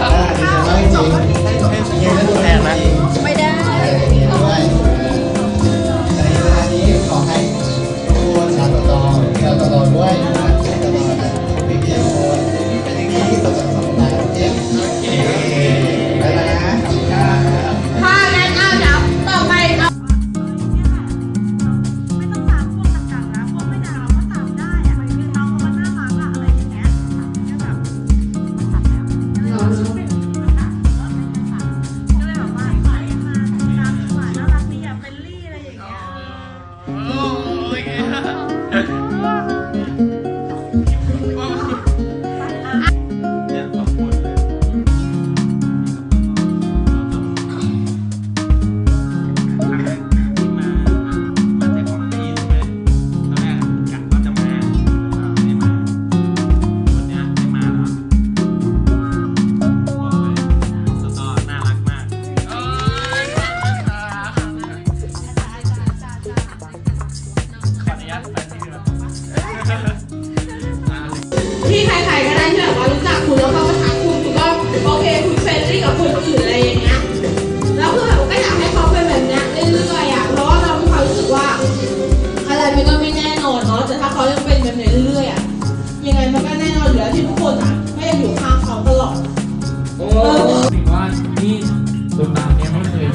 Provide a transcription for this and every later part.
啊一千八一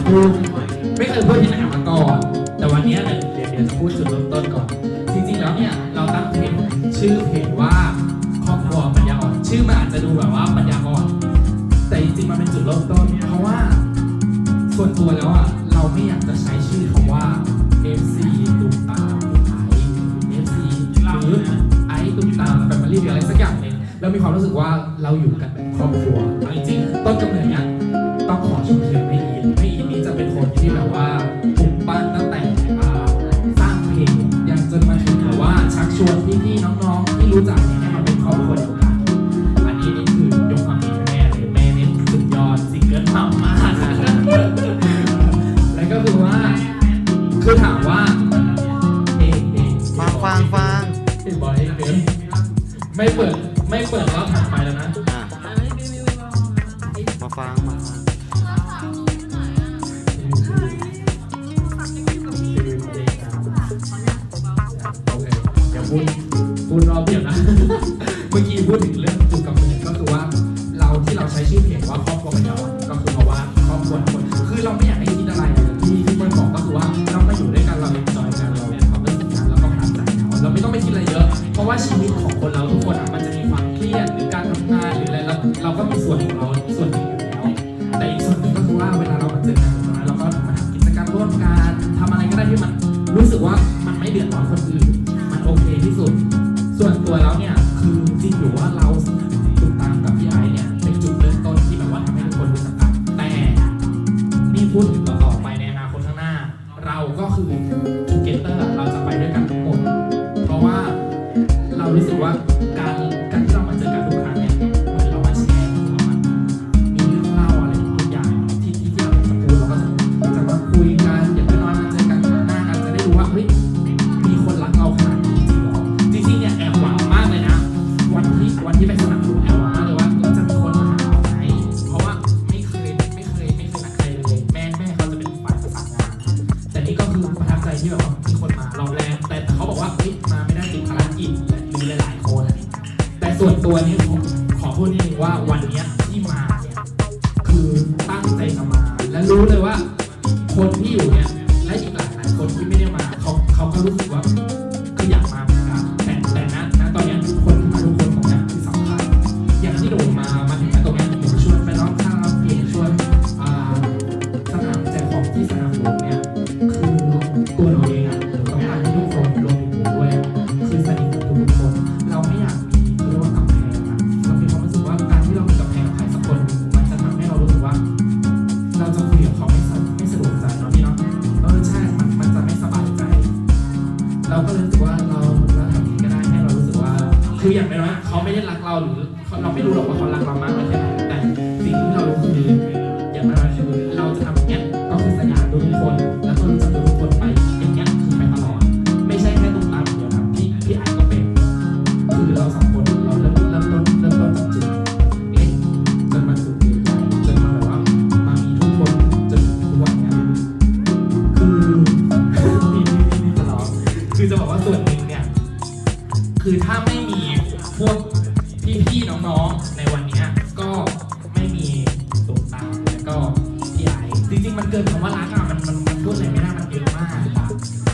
อืมไม่เคยพูดที่ไหนมาก่อน แต่วันนี้เดี๋ยวเดี๋ยวจะพูดจุดเริ่มต้นก่อน จริงๆแล้วเนี่ยเราตั้งเพจชื่อเพจว่าครอบครัวปัญญาอ่อน ชื่อมันอาจจะดูแบบว่าปัญญาอ่อน แต่จริงๆมันเป็นจุดเริ่มต้นเพราะว่าส่วนตัวแล้วอะเราไม่อยากจะใช้ชื่อคำว่า FC ตุ๊กตาตุ๊กไอ FC หรือไอตุ๊กตาแบมิลี่หรืออะไรสักอย่างเนึ่งเรามีความรู้สึกว่าเราอยู่กันแบบครอบครัวจริงๆต้นกำเนิดเนี่ย รู้จักให้มันเป็นครอบครัวเดียวกันอันนี้นี่คือยกความดีให้แม่เลยแม่เนี่ยสุดยอดสิงเกิลมัมมาก แล้วก็คือว่า คือถามว่าเอ๊ะเอ๊ฟังฟังบอยเอไม่เปิดไม่เปิดแล้วถาดไปแล้วนะะมาฟังมาฟังโอเคอย่าพูด คุณรอเดี๋ยวนะ เมื่อกี้พูดถึง 我老娘 ว่าวันนี้ที่มาเนี่ยคือตั้งใจจะมา และรู้เลยว่า คนที่อยู่เนี่ยและอีกหลายคนที่ไม่ได้มาเขาเขาก็รู้สึกว่า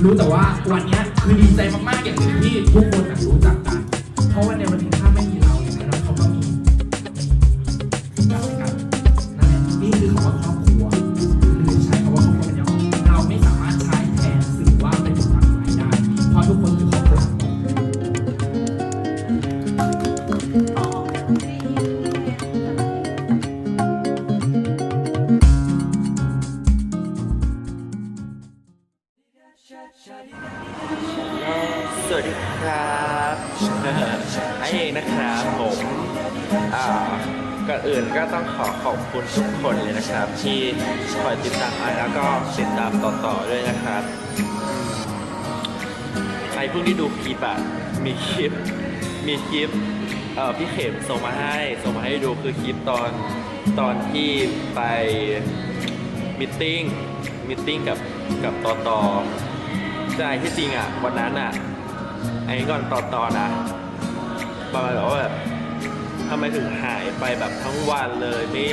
รู้แต่ว่าวันนี้คือดีใจมากๆอย่างที่ทุกคน คุณทุกคนเลยนะครับ ที่คอยติดตามไอแล้วก็ติดตามต่อๆด้วยนะครับใครเพิ่งได้ดูคลิปอะมีคลิปมีคลิปเอ่อพี่เข็มส่งมาให้ส่งมาให้ดูคือคลิปตอนตอนที่ไปมิ팅มิ팅กับกับต่อต่อใช่ที่จริงอะวันนั้นอะไอ้ก่อนต่อต่อนะประมาณแบบว่าแบบ ทำไมถึงหายไปแบบทั้งวันเลยไม่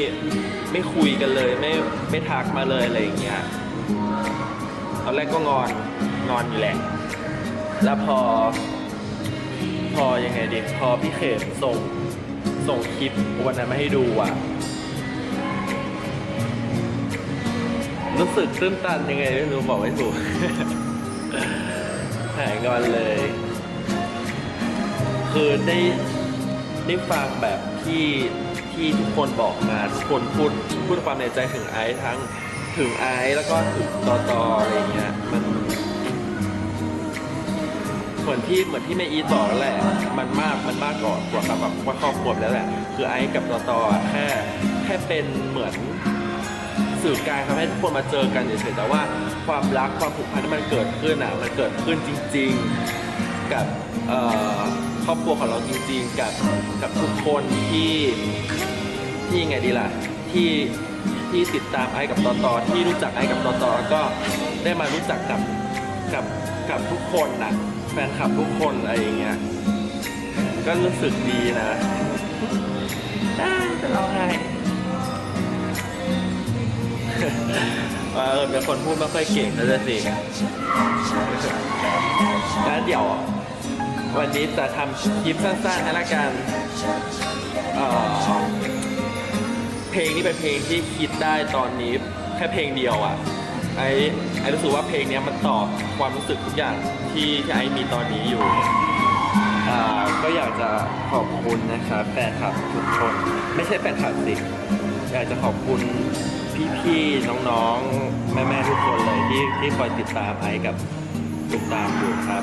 ไม่คุยกันเลยไม่ไม่ทักมาเลยอะไรอย่างเงี้ยตอนแรกก็งอนงอนอยู่แหละ แล้วพอ พอยังไงดิพอพี่เขมส่งส่งคลิปวันนั้นมาให้ดูอะ รู้สึกตื้นตันยังไงไม่รู้บอกไม่ถูกหายงอนเลย คือได้ ได้ฟังแบบที่ที่ทุกคนบอกมาทุกคนพูดพูดความในใจถึงไอซ์ทั้งถึงไอซ์แล้วก็ถึงตอตออะไรเงี้ยมันเหมือนที่เหมือนที่แม่อีต่อแหละ มันมากมันมากกว่ากว่าสำบว่าครอบครัวแล้วแหละ คือไอซ์กับตอตอแค่แค่เป็นเหมือนสื่อกลารับให้ทุกคนมาเจอกันเฉยๆแต่ว่าความรักความผูกพันที่มันเกิดขึ้นอะมันเกิดขึ้นจริง ๆกับเอ่อ ครอบครัวของเราจริงๆ กับกับทุกคนที่ที่ไงดีล่ะที่ที่ติดตามไอ้กับต่อต่อที่รู้จักไอ้กับต่อต่อแล้วก็ได้มารู้จักกับกับกับทุกคนนะแฟนคลับทุกคนอะไรอย่างเงี้ยก็รู้สึกดีนะจะร้องไห้เออเป็นคนพูดไม่ค่อยเก่งนะจ๊ะสิงั้นเดี๋ยว วันนี้จะทำคลิปสั้นๆให้ละกันเเพลงนี้เป็นเพลงที่คิดได้ตอนนี้แค่เพลงเดียวอะไอ้ไอ้รู้สึกว่าเพลงเนี้ยมันตอบความรู้สึกทุกอย่างที่ที่ไอ้มีตอนนี้อยู่ก็อยากจะขอบคุณนะครับแฟนคลับทุกคน ไม่ใช่แฟนคลับสิอยากจะขอบคุณพี่ๆน้องๆ แม่ๆทุกคนเลยที่ที่คอยติดตามไอซ์กับตุมตามอยู่ครับ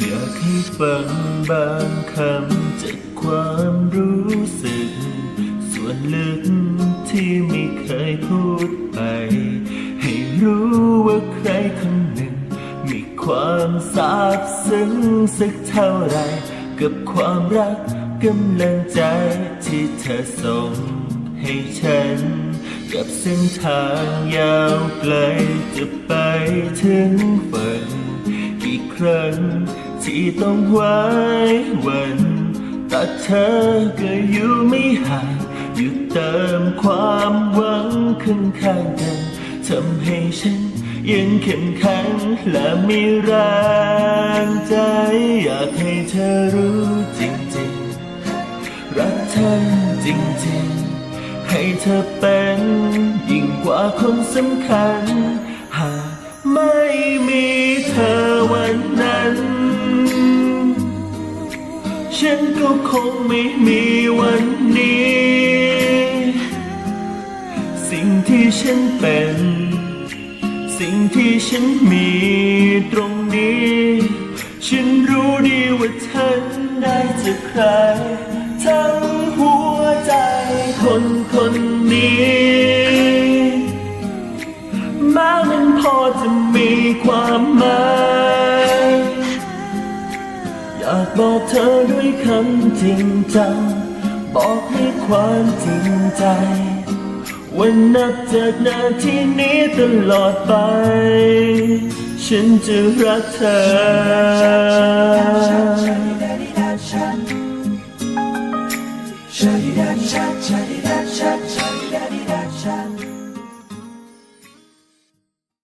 อยากให้ฟังบางคำจากความรู้สึก ส่วนลึกที่ไม่เคยพูดไป ให้รู้ว่าใครคนหนึ่ง มีความซาบซึ้งสักเท่าไร กับความรักกำลังใจที่เธอส่งให้ฉัน กับเส้นทางยาวไกลจะไปถึงฝัน กี่ครั้งที่ต้องไว้วันแต่เธอก็อยู่ไม่ห่างอยู่เติมความหวังขึ้นข้างกันทำให้ฉันยังเข้มแข็งและมีแรงใจ อยากให้เธอรู้จริงๆ รักเธอจริงๆ ให้เธอเป็น ยิ่งกว่าคนสำคัญ หากไม่มีเธอวันนั้น ฉันก็คงไม่มีวันนี้ สิ่งที่ฉันเป็น สิ่งที่ฉันมีตรงนี้ ฉันรู้ดีว่าฉันได้จากใครทั้งหัว คนคนนี้แม้มันพอจะมีความหมายอยากบอกเธอด้วยคำจริงจัง บอกให้ความจริงใจ วันนับจากนาทีนี้ตลอดไป ฉันจะรักเธอ cha cha